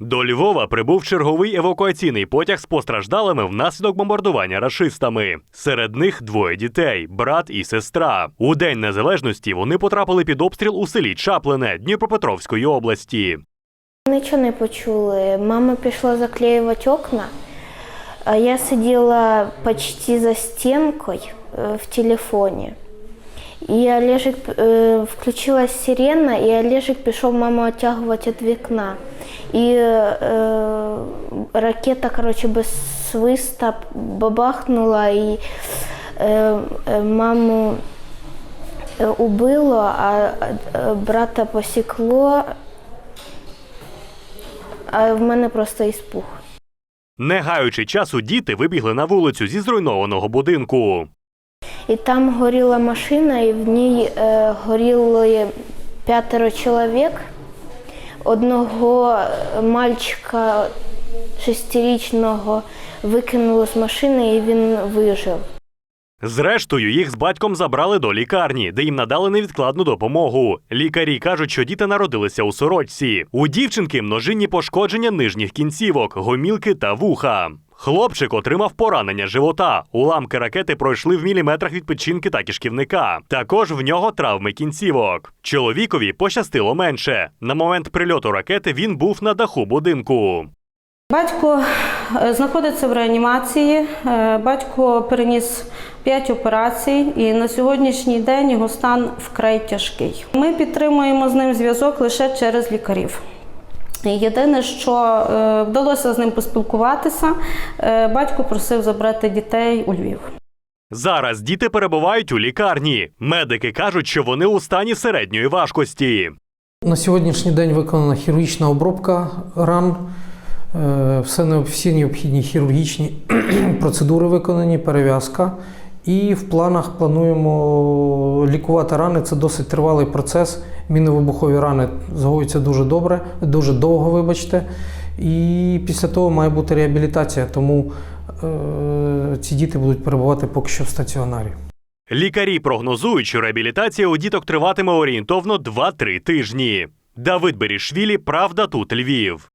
До Львова прибув черговий евакуаційний потяг з постраждалими внаслідок бомбардування рашистами. Серед них двоє дітей брат і сестра. У День Незалежності вони потрапили під обстріл у селі Чаплине Дніпропетровської області. Нічого не почули. Мама пішла заклеювати окна, я сиділа почти за стінкою е, в телефоні. І Олежик е, включилась сирена, і Олежик пішов маму оттягувати від вікна. І е, ракета, коротше, без свиста бабахнула і е, маму убило, а брата посікло, а в мене просто іспух. Не гаючи часу, діти вибігли на вулицю зі зруйнованого будинку. І там горіла машина, і в ній е, горіли п'ятеро чоловік. Одного мальчика шестирічного викинуло з машини, і він вижив. Зрештою, їх з батьком забрали до лікарні, де їм надали невідкладну допомогу. Лікарі кажуть, що діти народилися у сорочці. У дівчинки множинні пошкодження нижніх кінцівок, гомілки та вуха. Хлопчик отримав поранення живота. Уламки ракети пройшли в міліметрах від печінки та кишківника. Також в нього травми кінцівок. Чоловікові пощастило менше. На момент прильоту ракети він був на даху будинку. Батько е, знаходиться в реанімації. Е, Батько переніс 5 операцій, і на сьогоднішній день його стан вкрай тяжкий. Ми підтримуємо з ним зв'язок лише через лікарів. Єдине, що е, вдалося з ним поспілкуватися, е, батько просив забрати дітей у Львів. Зараз діти перебувають у лікарні. Медики кажуть, що вони у стані середньої важкості. На сьогоднішній день виконана хірургічна обробка ран. Е, Все всі необхідні хірургічні процедури виконані, перев'язка. І в планах плануємо лікувати рани. Це досить тривалий процес. Міновибухові рани загоюються дуже добре, дуже довго, вибачте. І після того має бути реабілітація, тому е, ці діти будуть перебувати поки що в стаціонарі. Лікарі прогнозують, що реабілітація у діток триватиме орієнтовно 2-3 тижні. Давид Берішвілі, Правда тут Львів.